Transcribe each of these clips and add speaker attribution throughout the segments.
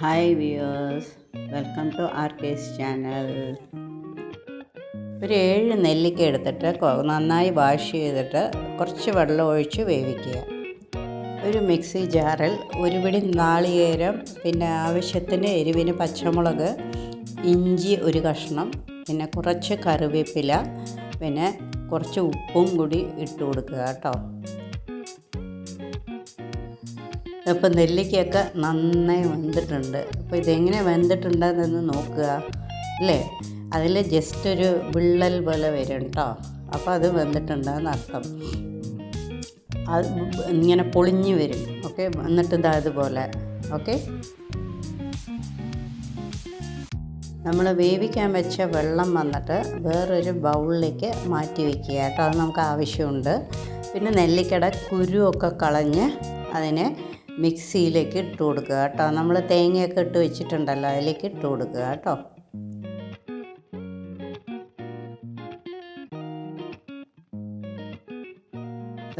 Speaker 1: Hi viewers welcome to R case channel ഒരു ഏഴ് നെല്ലിക്ക എടുത്തിട്ട് നന്നായി വാഷ് ചെയ്തിട്ട് കുറച്ച് വെള്ളം ഒഴിച്ച് വേവിക്കുക. ഒരു മിക്സി ജാറിൽ ഒരു പിടി നാളികേരം പിന്നെ ആവശ്യത്തിന് എരിവിന് പച്ചമുളക് ഇഞ്ചി ഒരു കഷ്ണം പിന്നെ കുറച്ച് കറിവേപ്പില പിന്നെ കുറച്ച് ഉപ്പും കൂടി ഇട്ട് കൊടുക്കുക കേട്ടോ. അപ്പോൾ നെല്ലിക്കയൊക്കെ നന്നായി വെന്തിട്ടുണ്ട്. അപ്പോൾ ഇതെങ്ങനെ വെന്തിട്ടുണ്ടെന്ന് നോക്കുക അല്ലേ? അതിൽ ജസ്റ്റ് ഒരു വിള്ളൽ പോലെ വരും കേട്ടോ അപ്പോൾ അത് വെന്തിട്ടുണ്ടെന്ന് അർത്ഥം. അത് ഇങ്ങനെ പൊളിഞ്ഞു വരും ഓക്കെ? എന്നിട്ട് ഇതാ അതുപോലെ ഓക്കെ? നമ്മൾ വേവിക്കാൻ വെച്ച വെള്ളം വന്നിട്ട് വേറൊരു ബൗളിലേക്ക് മാറ്റി വയ്ക്കുക കേട്ടോ അത് നമുക്ക് ആവശ്യമുണ്ട്. പിന്നെ നെല്ലിക്കയുടെ കുരുവൊക്കെ കളഞ്ഞ് അതിനെ മിക്സിയിലേക്ക് ഇട്ട് കൊടുക്കുക കേട്ടോ. നമ്മൾ തേങ്ങയൊക്കെ ഇട്ട് വെച്ചിട്ടുണ്ടല്ലോ അതിലേക്ക് ഇട്ട് കൊടുക്കുക കേട്ടോ.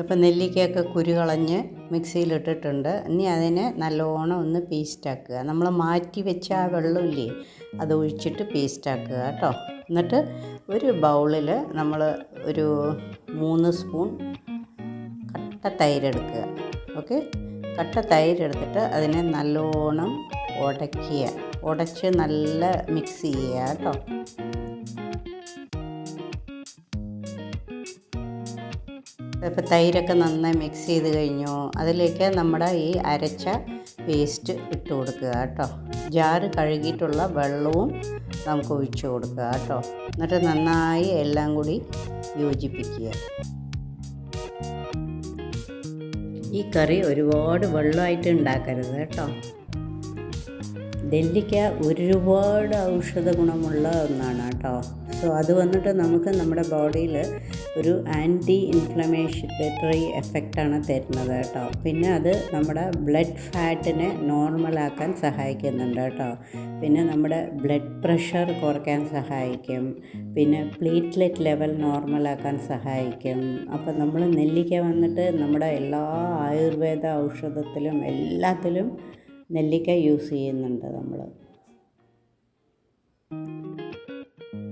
Speaker 1: ഇപ്പം നെല്ലിക്കയൊക്കെ കുരു കളഞ്ഞ് മിക്സിയിലിട്ടിട്ടുണ്ട് ഇനി അതിനെ നല്ലോണം ഒന്ന് പേസ്റ്റാക്കുക നമ്മൾ മാറ്റി വെച്ച ആ വെള്ളമില്ലേ അത് ഒഴിച്ചിട്ട് പേസ്റ്റാക്കുക കേട്ടോ. എന്നിട്ട് ഒരു ബൗളിൽ നമ്മൾ ഒരു മൂന്ന് സ്പൂൺ കട്ട തൈരെടുക്കുക ഓക്കെ? കട്ട തൈര് എടുത്തിട്ട് അതിനെ നല്ലോണം ഉടയ്ക്കുക ഉടച്ച് നല്ല മിക്സ് ചെയ്യുക കേട്ടോ. ഇപ്പോൾ തൈരൊക്കെ നന്നായി മിക്സ് ചെയ്ത് കഴിഞ്ഞു. അതിലേക്ക് നമ്മുടെ ഈ അരച്ച പേസ്റ്റ് ഇട്ട് കൊടുക്കുക കേട്ടോ. ജാറ് കഴുകിയിട്ടുള്ള വെള്ളവും നമുക്ക് ഒഴിച്ചു കൊടുക്കുക കേട്ടോ. എന്നിട്ട് നന്നായി എല്ലാം കൂടി യോജിപ്പിക്കുക. ഈ കറി ഒരുപാട് വെള്ളമായിട്ട് ഉണ്ടാക്കരുത് കേട്ടോ. നെല്ലിക്ക ഒരുപാട് ഔഷധ ഗുണമുള്ള ഒന്നാണ് കേട്ടോ. സോ അത് വന്നിട്ട് നമുക്ക് നമ്മുടെ ബോഡിയിൽ ഒരു ആന്റി ഇൻഫ്ലമേഷറി എഫക്റ്റാണ് തരുന്നത് കേട്ടോ. പിന്നെ അത് നമ്മുടെ ബ്ലഡ് ഫാറ്റിനെ നോർമലാക്കാൻ സഹായിക്കുന്നുണ്ട് കേട്ടോ. പിന്നെ നമ്മുടെ ബ്ലഡ് പ്രഷർ കുറയ്ക്കാൻ സഹായിക്കും. പിന്നെ പ്ലേറ്റ്ലെറ്റ് ലെവൽ നോർമലാക്കാൻ സഹായിക്കും. അപ്പോൾ നമ്മൾ നെല്ലിക്ക വന്നിട്ട് നമ്മുടെ എല്ലാ ആയുർവേദ ഔഷധത്തിലും എല്ലാത്തിലും നെല്ലിക്ക യൂസ് ചെയ്യുന്നുണ്ട് നമ്മൾ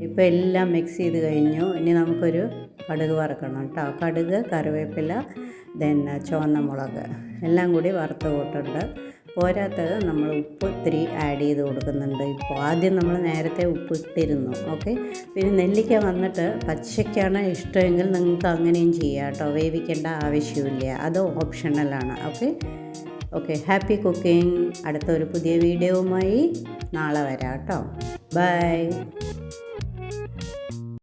Speaker 1: ഇപ്പോൾ എല്ലാം മിക്സ് ചെയ്ത് കഴിഞ്ഞു. ഇനി നമുക്കൊരു കടുക് വറുക്കണം കേട്ടോ. കടുക് കറിവേപ്പില ദെൻ ചുവന്ന മുളക് എല്ലാം കൂടി വറുത്ത് കൂട്ടുണ്ട് പോരാത്തത് നമ്മൾ ഉപ്പ് ഇത്തിരി ആഡ് ചെയ്ത് കൊടുക്കുന്നുണ്ട്. ഇപ്പോൾ ആദ്യം നമ്മൾ നേരത്തെ ഉപ്പ് ഇട്ടിരുന്നു. ഓക്കെ പിന്നെ നെല്ലിക്ക വന്നിട്ട് പച്ചയ്ക്കാണ് ഇഷ്ടമെങ്കിൽ നിങ്ങൾക്ക് അങ്ങനെയും ചെയ്യാം കേട്ടോ. വേവിക്കേണ്ട ആവശ്യമില്ല. അത് ഓപ്ഷണലാണ് ഓക്കെ ഓക്കെ ഹാപ്പി കുക്കിംഗ് അടുത്തൊരു പുതിയ വീഡിയോവുമായി നാളെ വരാം കേട്ടോ. ബൈ